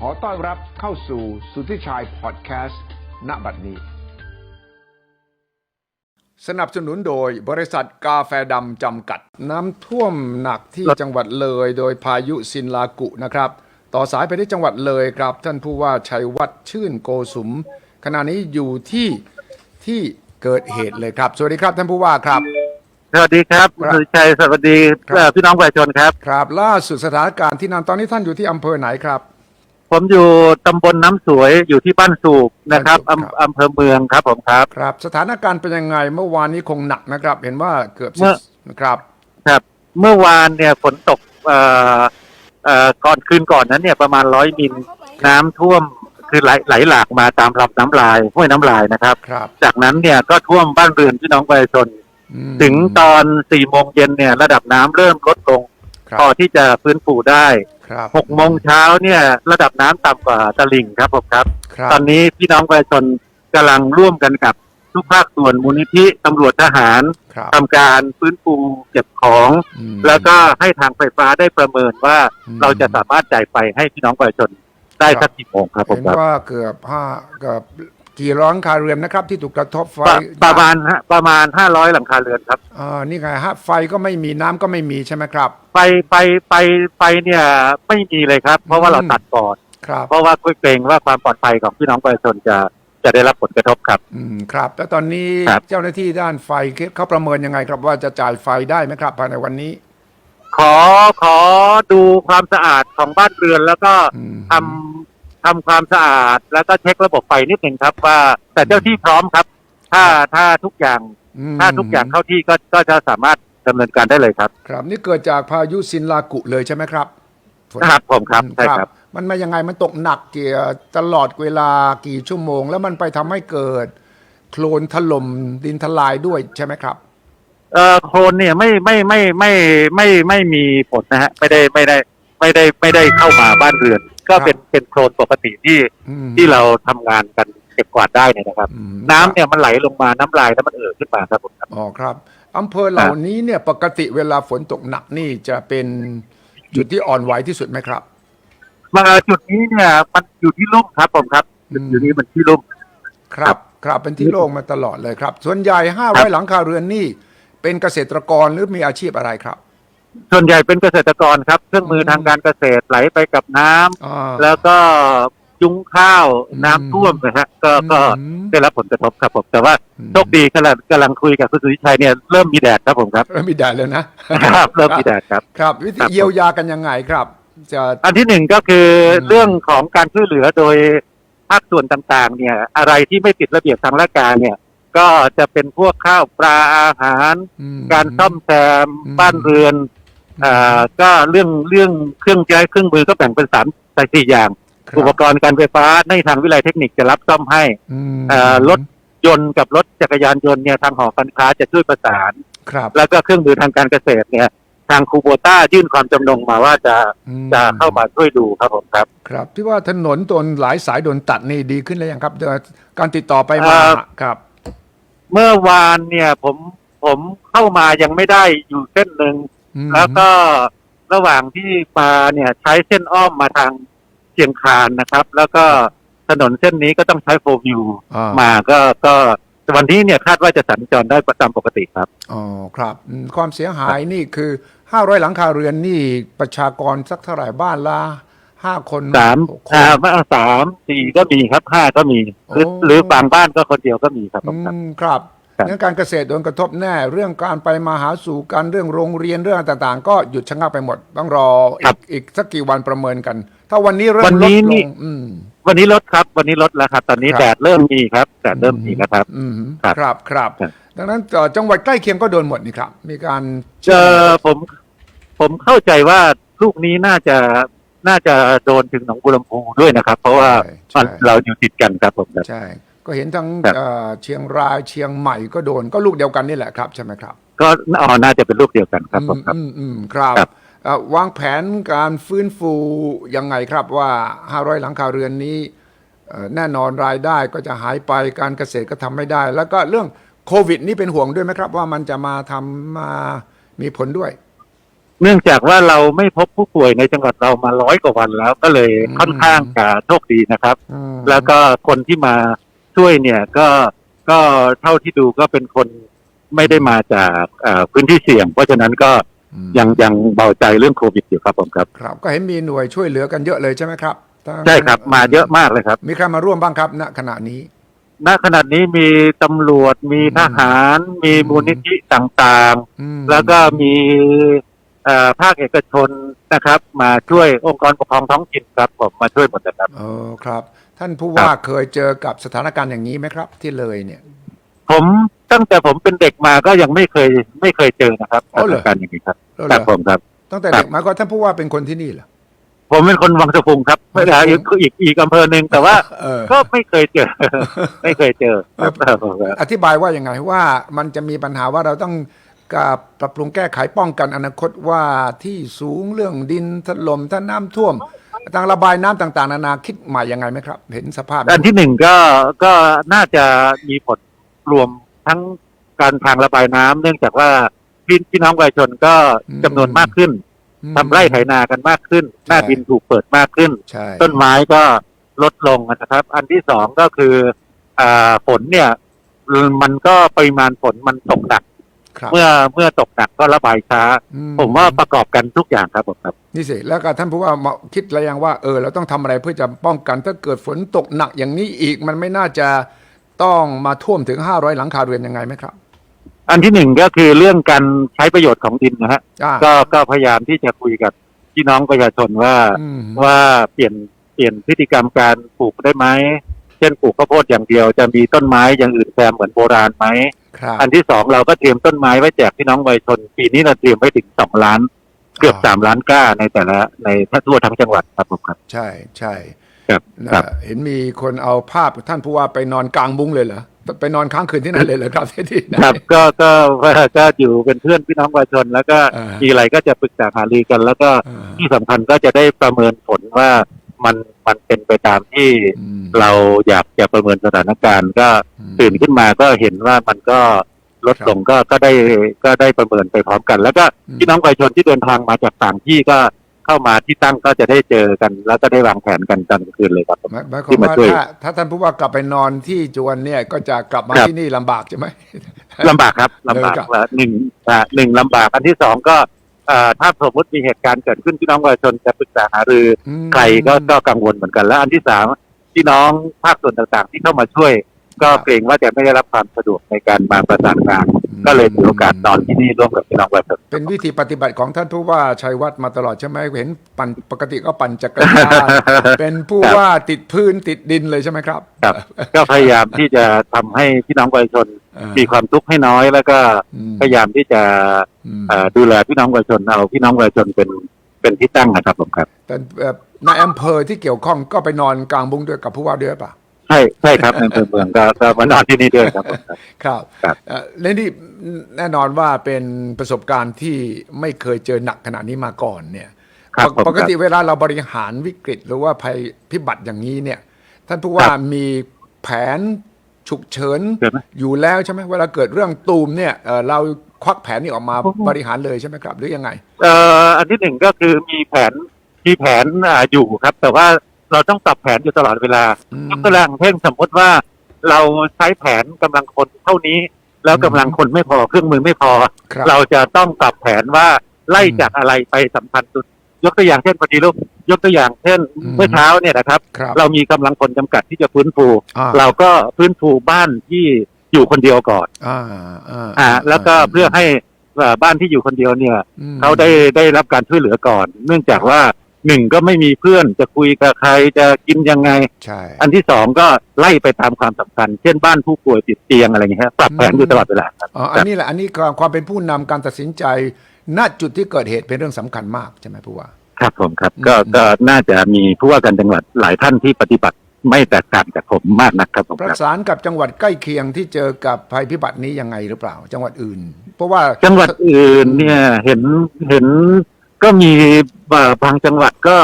ขอต้อนรับเข้าสู่สุทธิชัยพอดแคสต์ณบัดนี้ สนับสนุนโดยบริษัทกาแฟดำจำกัด น้ำท่วมหนักที่จังหวัดเลยโดยพายุซินลากุนะครับ ต่อสายไปที่จังหวัดเลยครับ ท่านผู้ว่าชัยวัฒน์ชื่นโกสุม ขณะนี้อยู่ที่ที่เกิดเหตุเลยครับ สวัสดีครับท่านผู้ว่าครับสวัสดีครับครับสุริชัยสวัสดีครับเอ่อพี่น้องประชาชนครับ ครับ ล่าสุดสถานการณ์ที่นั่นตอนนี้ท่านอยู่ที่อำเภอไหนครับ ผมอยู่ตำบลน้ำสวยอยู่ที่บ้านสูบนะครับบ้านสูบครับ อำอำเภอเมืองครับผมครับ ครับ สถานการณ์เป็นยังไงเมื่อวานนี้คงหนักนะครับ เห็นว่าเกือบเมื่อ นะครับครับ เมื่อวานเนี่ยฝนตกเอ่อเอ่อก่อนคืนก่อนนั้นเนี่ยประมาณร้อยมิลน้ำท่วมคือไหลไหลหลากมาตามลำน้ำลายห้วยน้ำลายนะครับ ครับจากนั้นเนี่ยก็ท่วมบ้านเรือนพี่น้องประชาชน อืมถึงตอนสี่โมงเย็นเนี่ยระดับน้ำเริ่มลดลง ครับพอที่จะฟื้นฟูได้ ครับหกโมงเช้าเนี่ย ระดับน้ำต่ำกว่าตลิ่งครับผมครับ ครับ ตอนนี้พี่น้องประชาชนกำลังร่วมกันกับทุกภาคส่วนมูลนิธิตำรวจทหารครับทำการฟื้นฟูเก็บของ อืม แล้วก็ให้ทางไฟฟ้าได้ประเมินว่าอืม เราจะสามารถจ่ายไฟให้พี่น้องประชาชนได้ครับสักกี่โมงครับผมเห็นครับ ว่าเกือบห้าเกือบ กี่ร้อยคาเรือนนะครับ ที่ถูกกระทบไฟประประมาณฮะประมาณห้าร้อยหลังคาเรือนครับ อ่านี่ไงฮะไฟก็ไม่มีน้ำก็ไม่มีใช่ไหมครับไฟไฟไฟไฟเนี่ยไม่มีเลยครับ เพราะว่าเราตัดก่อน ครับ เพราะว่าเกรงว่าความปลอดภัยของพี่น้องประชาชนจะจะได้รับผลกระทบครับ อืมครับ แล้วตอนนี้ครับ เจ้าหน้าที่ด้านไฟเขาประเมินยังไงครับว่าจะจ่ายไฟได้ไหมครับภายในวันนี้ ขอขอดูความสะอาดของบ้านเรือนแล้วก็อืม ทำ ทำความสะอาด แล้วก็เช็คระบบไฟนิดหนึ่งครับ ว่าแต่เจ้าที่พร้อมครับ ถ้าถ้าทุกอย่างอืมถ้าทุกอย่างเข้าที่ก็ก็จะสามารถดำเนินการได้เลยครับ ครับ นี่เกิดจากพายุซินลากุเลยใช่ไหมครับฝนครับผมครับใช่ครับ มันมายังไงมันตกหนักเกี่ยตลอดเวลากี่ชั่วโมง แล้วมันไปทำให้เกิด โคลนถล่มดินทลายด้วยใช่ไหมครับเอ่อโคลนเนี่ยไม่ไม่ไม่ไม่ไม่ไม่มีผลนะฮะไม่ได้ไม่ได้ไม่ได้ไม่ได้เข้ามาบ้านเรือน ก็เป็นเป็นโคลนปกติที่อืมที่เราทำงานกันเก็บกวาดได้เนี่ยนะครับอืมน้ำเนี่ยมันไหลลงมาน้ำลายแล้วมันเอ่อขึ้นมาครับผมครับอ๋อครับอำเภอเหล่านี้เนี่ยปกติเวลาฝนตกหนักนี่จะเป็นจุดที่อ่อนไหวที่สุดไหมครับมาจุดนี้เนี่ยมันอยู่ที่ลุ่มครับผมครับจุดอืมอยู่นี้มันที่ลุ่มครับครับเป็นที่โล่งมาตลอดเลยครับ ส่วนใหญ่500หลังคาเรือนนี่ เป็นเกษตรกรหรือมีอาชีพอะไรครับ ส่วนใหญ่เป็นเกษตรกรครับ เครื่องมือทางการเกษตรไหลไปกับน้ำอ่าแล้วก็ยุ้งข้าวอืมน้ำท่วมนะฮะก็ก็อืมได้รับผลกระทบครับผมแต่ว่าอืมโชคดีกำลังกำลังคุยกับคุณสุริชัยเนี่ยเริ่มมีแดดครับผมครับ เริ่มมีแดดเลยนะครับเริ่มมีแดดครับครับ วิธีครับเยียวยากันยังไงครับจะอันที่หนึ่งก็คืออมเรื่องของการช่วยเหลือโดยภาคส่วนต่างๆ เนี่ย อะไรที่ไม่ติดระเบียบทางราชการเนี่ย ก็จะเป็นพวกข้าวปลาอาหารอืมการซ่อมแซมอืมบ้านเรือน อ่าก็เรื่องเรื่องเครื่องใช้เครื่องมือก็แบ่งเป็นสามใสี่อย่างครับอุปกรณ์การไฟฟ้าในทางวิทยาลัยเทคนิคจะรับซ่อมให้อืมเอ่อรถยนต์กับรถจักรยานยนต์เนี่ยทางหอการค้าจะช่วยประสาน ครับ แล้วก็เครื่องมือทางการเกษตรเนี่ย ทางคูโบต้ายื่นความจำนงมาว่าจะอืม จะเข้ามาช่วยดูครับผมครับ ครับ ที่ว่าถนนตนหลายสายโดนตัดนี่ดีขึ้นแล้วยังครับเดี๋ยวการติดต่อไปมาเอ่อ ครับ เมื่อวานเนี่ยผมผมเข้ามายังไม่ได้อยู่เส้นหนึ่งอืม แล้วก็ระหว่างที่มาเนี่ยใช้เส้นอ้อมมาทางเชียงคานนะครับ แล้วก็ถนนเส้นนี้ก็ต้องใช้โฟวิวอ่ามาก็ก็วันนี้เนี่ยคาดว่าจะสัญจรได้ตามปกติครับอ๋อครับอืมความเสียหายนี่คือ500หลังคาเรือนนี่ประชากรสักเท่าไหร่บ้านละห้าคนสามหกคอ่านสามสี่ก็มีครับห้าก็มีหรือโอ้หรือบางบ้านก็คนเดียวก็มีครับผอืมครับมครับครับ เรื่องการเกษตรโดนกระทบแน่ เรื่องการไปมาหาสู่กันเรื่องโรงเรียนเรื่องต่างๆ ก็หยุดชะงักไปหมด ต้องรออีกอีกสักกี่วันประเมินกัน ถ้าวันนี้เริ่วัมนลนี้ดลนี่งอืมวันนี้ลดครับ วันนี้ลดแล้วครับ ตอนนี้ครับแดดเริ่มมีครับแดดเริ่มมีนะครับอืมครับครับครับครับ ดังนั้นเอ่อจังหวัดใกล้เคียงก็โดนหมดนี่ครับ มีการเจอผมผมเข้าใจว่าลูกนี้น่าจะน่าจะโดนถึงหนองบัวลำพูด้วยนะครับ เพราะว่าใช่มันใช่เราอยู่ติดกันครับผมครับใช่ ก็เห็นทั้งครับ เอ่อเชียงรายเชียงใหม่ก็โดนก็ลูกเดียวกันนี่แหละครับใช่ไหมครับก็อ๋อน่าจะเป็นลูกเดียวกันครับผมครับ อืมอืมครับครับ เอ่อวางแผนการฟื้นฟูยังไงครับว่า 500 หลังคาเรือนนี้เอ่อแน่นอนรายได้ก็จะหายไปการเกษตรก็ทำไม่ได้ แล้วก็เรื่องโควิด นี่เป็นห่วงด้วยไหมครับ ว่ามันจะมาทำมามีผลด้วย เนื่องจากว่าเราไม่พบผู้ป่วยในจังหวัดเรามาร้อยกว่าวันแล้ว ก็เลยอืม ค่อนข้างจะโชคดีนะครับ อืมแล้วก็คนที่มา ช่วยเนี่ยก็ก็เท่าที่ดูก็เป็นคนไม่ได้มาจากเอ่อพื้นที่เสี่ยง เพราะฉะนั้นก็อืมยังยังเบาใจเรื่องโควิดอยู่ครับผมครับครับ ก็เห็นมีหน่วยช่วยเหลือกันเยอะเลยใช่ไหมครับทั้งใช่ครับมาเยอะมากเลยครับ มีใครมาร่วมบ้างครับ ณขณะนี้ ณขณะนี้มีตำรวจมีทหาร มีอืมมูลนิธิต่างอืมๆแล้วก็มีเอ่อ ภาคเอกชนนะครับ มาช่วยองค์กรปกครองท้องถิ่นครับผมมาช่วยหมดเลยครับเออครับ ท่านผู้ว่าเคยเจอกับสถานการณ์อย่างนี้ไหมครับ ที่เลยเนี่ย ผมตั้งแต่ผมเป็นเด็กมาก็ยังไม่เคยไม่เคยเจอนะครับอ๋อเหรอสถานการณ์อย่างนี้ครับแล้วคเหรรับอผมครับ ตั้งแต่เด็กมาก็ท่านผู้ว่าเป็นคนที่นี่เหรอผมเป็นคนวังสะพุงครับไม่ได้วังสะพุอีงกอีกอีกอำเภอหนึ่งแต่ว่าเออก็ไม่เคยเจอ ไม่เคยเจอครับครับผมครับอธิบายว่าอย่างไงว่ามันจะมีปัญหาว่าเราต้อง กับปรับปรุงแก้ไขป้องกันอนาคตว่าที่สูงเรื่องดินถล่มถ้าน้ำท่วมทางระบายน้ำต่างๆ นานาคิดใหม่ยังไงไหมครับ เห็นสภาพอันที่หนึ่งก็ก็น่าจะมีผลรวมทั้งการทางระบายน้ำเนื่องจากว่าพี่พี่น้องประชาชนก็จำนวนมากขึ้นอืม ทำไร่ไถนากันมากขึ้น หน้าใช่ดินถูกเปิดมากขึ้น ใช่ต้นไม้ก็ลดลงนะครับ อันที่สองก็คืออ่าฝนเนี่ย มันก็ปริมาณฝนมันตกหนักครับ เมื่อเมื่อตกหนักก็ระบายช้าอืผมว่าประกอบกันทุกอย่างครับผมครับนี่สิแล้วก็ท่านผู้ว่ามาคิดอะไรยังว่าเออเราต้องทำอะไรเพื่อจะป้องกันถ้าเกิดฝนตกหนักอย่างนี้อีกมันไม่น่าจะต้องมาท่วมถึง500หลังคาเรือนยังไงไหมครับ อันที่หนึ่งก็คือเรื่องการใช้ประโยชน์ของดินนะฮะอ่าก็ก็พยายามที่จะคุยกับพี่น้องประชาชนว่าอืมว่าเปลี่ยนเปลี่ยนพฤติกรรมการปลูกได้ไหม เช่นปลูกข้าวโพดอย่างเดียว จะมีต้นไม้อย่างอื่นแซมเหมือนโบราณไหมครับอันที่สองเราก็เตรียมต้นไม้ไว้แจกพี่น้องประชาชน ปีนี้เราเตรียมไว้ถึงสองล้าน เกือบสามล้านก้าในแต่ละในทั่วทั้งจังหวัดครับผมครับ ใช่ใช่ครับนะครับเห็นมีคนเอาภาพท่านผู้ว่าไปนอนกลางมุ้งเลยเหรอไปนอนค้างคืนที่นั่นเลยเหรอครับที่ที่ไหนครับก็ก็ก็ก็อยู่เป็นเพื่อนพี่น้องประชาชน แล้วก็อ่ามีมีอะไรก็จะปรึกษาหารือกัน แล้วก็อ่าที่สำคัญก็จะได้ประเมินผลว่า มันมันเป็นไปตามที่อืมเราอยากจะประเมินสถานการณ์ ก็อืมตื่นขึ้นมาก็เห็นว่ามันก็ลดลงก็ก็ได้ก็ได้ประเมินไปพร้อมกัน แล้วก็อืมพี่น้องประชาชนที่เดินทางมาจากต่างที่ก็เข้ามาที่ตั้งก็จะได้เจอกัน แล้วก็ได้วางแผนกันตอนกลางคืนเลยครับหมายหมายควาที่มมาว่าช่วยถ้าถ้าท่านผู้ว่ากลับไปนอนที่จวนเนี่ยก็จะกลับมาครับที่นี่ลำบากใช่ไหมลำบากครับลำบากเลยครับว่าหนึ่งอ่าหนึ่งลำบากอันที่สองก็อ่า ถ้าสมมติมีเหตุการณ์เกิดขึ้นพี่น้องประชาชนจะปรึกษาหารืออืมใครก็ก็กังวลเหมือนกันและอันที่สามพี่น้องภาคส่วนต่างๆ ที่เข้ามาช่วย ก็ครับเกรงว่าจะไม่ได้รับความสะดวกในการมาประสานงานก็เลยถือโอกาสนอนที่นี่ร่วมกับพี่น้องประชาชนเป็นวิธีปฏิบัติของท่านผู้ว่าชัยวัฒน์มาตลอดใช่ไหมเห็นปั่นปกติก็ปั่นจักรยานเป็นผู้ครับว่าติดพื้นติดดินเลยใช่ไหมครับ ครับ ก็พยายามที่จะทำให้พี่น้องประชาชนเอ่อ มีความทุกข์ให้น้อยแล้วก็อืมพยายามที่จะอืมเอ่อดูแลพี่น้องประชาชนเอาพี่น้องประชาชนเป็นเป็นที่ตั้งนะครับผมครับแต่เอ่อนายอำเภอที่เกี่ยวข้องก็ไปนอนกลางบุ้งด้วยกับผู้ว่าด้วยป่ะใช่ใช่ครับในอำเภอเมืองก็ก็มานอนที่นี่ด้วยครับผมครับครับครับเอ่อและนี่แน่นอนว่าเป็นประสบการณ์ที่ไม่เคยเจอหนักขนาดนี้มาก่อนเนี่ยครับปกผมปกติครับเวลาเราบริหารวิกฤต หรือว่าภัยพิบัติอย่างนี้เนี่ย ท่านผู้ว่าครับมีแผน ฉุกเฉินเกิดไหม อยู่แล้วใช่ไหมเวลาเกิดเรื่องตูมเนี่ยเอ่อเราควักแผนนี้ออกมาโอ้โหบริหารเลยใช่ไหมครับ หรือยังไง เอ่ออันที่หนึ่งก็คือมีแผนมีแผนอ่าอยู่ครับ แต่ว่าเราต้องปรับแผนอยู่ตลอดเวลาอืม ยกตัวอย่างเช่นสมมติว่า เราใช้แผนกำลังคนเท่านี้ แล้วกำลังคนไม่พอเครื่องมือไม่พอ ครับ เราจะต้องปรับแผนว่าไล่อืมจากอะไรไปสำคัญสุด ยกตัวอย่างเช่นพอดีลูกยกตัวอย่างเช่นอืมเมื่อเช้าเนี่ยนะครับครับเรามีกำลังคนจำกัดที่จะฟื้นฟูอ่าเราก็ฟื้นฟูบ้านที่อยู่คนเดียวก่อนอ่าอ่าอ่าแล้วก็เพื่อให้เอ่อบ้านที่อยู่คนเดียวเนี่ยอืมเขาได้ได้รับการช่วยเหลือก่อน เนื่องจากว่าหนึ่งก็ไม่มีเพื่อนจะคุยกับใครจะกินยังไงใช่อันที่สองก็ไล่ไปตามความสำคัญ เช่นบ้านผู้ป่วยติดเตียงอะไรอย่างเงี้ยฮะปรับแผนอยู่ตลอดเวลาครับอ๋ออันนี้แหละอันนี้ความความเป็นผู้นำการตัดสินใจ ณจุดที่เกิดเหตุเป็นเรื่องสำคัญมากใช่ไหมผู้ว่า ครับผมครับ ก็อืมก็น่าจะมีผู้ว่าการจังหวัดหลายท่านที่ปฏิบัติไม่แตกต่างจากผมมากนักครับผมประครับสานกับจังหวัดใกล้เคียงที่เจอกับภัยพิบัตินี้ยังไงหรือเปล่า จังหวัดอื่น เพราะว่าจังหวัดอื่นเนี่ยเห็นเห็นก็มีเอ่อบางจังหวัดก็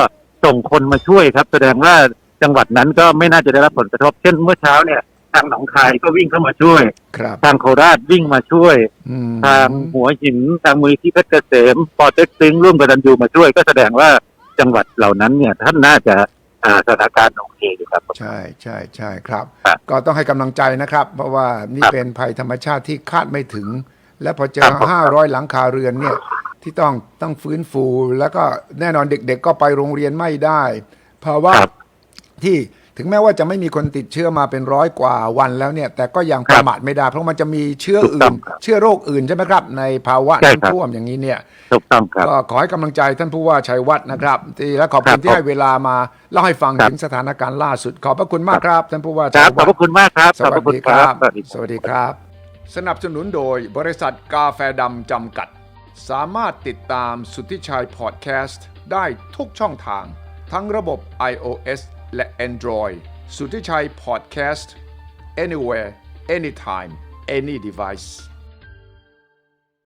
ส่งคนมาช่วยครับ แสดงว่าจังหวัดนั้นก็ไม่น่าจะได้รับผลกระทบ เช่นเมื่อเช้าเนี่ย ทางหนองคายก็วิ่งเข้ามาช่วย ครับ ทางโคราชวิ่งมาช่วย อืมทางหัวหินทางมูลที่เพชรเกษมปอเต็กตึงร่วมกับดันยูมาช่วย ก็แสดงว่าจังหวัดเหล่านั้นเนี่ยท่านน่าจะอ่าสถานการณ์โอเคอยู่ครับ ใช่ใช่ใช่ครับ ครับก็ต้องให้กำลังใจนะครับ เพราะว่านี่ครับเป็นภัยธรรมชาติที่คาดไม่ถึง และพอเจครัอบผม ห้าร้อยหลังคาเรือนเนี่ยที่ต้องต้องฟื้นฟู แล้วก็แน่นอนเด็กๆก็ไปโรงเรียนไม่ได้ภาวะ ครับ ที่ ถึงแม้ว่าจะไม่มีคนติดเชื้อมาเป็นร้อยกว่าวันแล้วเนี่ย แต่ก็ยังประมาทไม่ได้ เพราะมันจะมีเชื้อถูกอื่ต้อนงครับเชื้อโรคอื่นใช่ไหมครับ ในภาวะใช่ครับน้ำท่วมอย่างนี้เนี่ยถูกต้องครับก็ขอให้กำลังใจท่านผู้ว่าชัยวัฒน์นะครับ ที่และขอบครัคุณบที่ให้เวลามาเล่าให้ฟังครับถึงสถานการณ์ล่าสุด ขอบพระคุณมากครับท่านผู้ว่าคชัรัยบขอบวัฒพระน์คุณมากครับสขอบพวัสระคุณดีคครัรับบสวัสดีสวัสดีครับ สนับสนุนโดยบริษัทกาแฟดำจำกัด สามารถติดตามสุทธิชัยพอดแคสต์ได้ทุกช่องทาง ทั้งระบบ iOS และ Android สุทธิชัยพอดแคสต์ anywhere anytime any device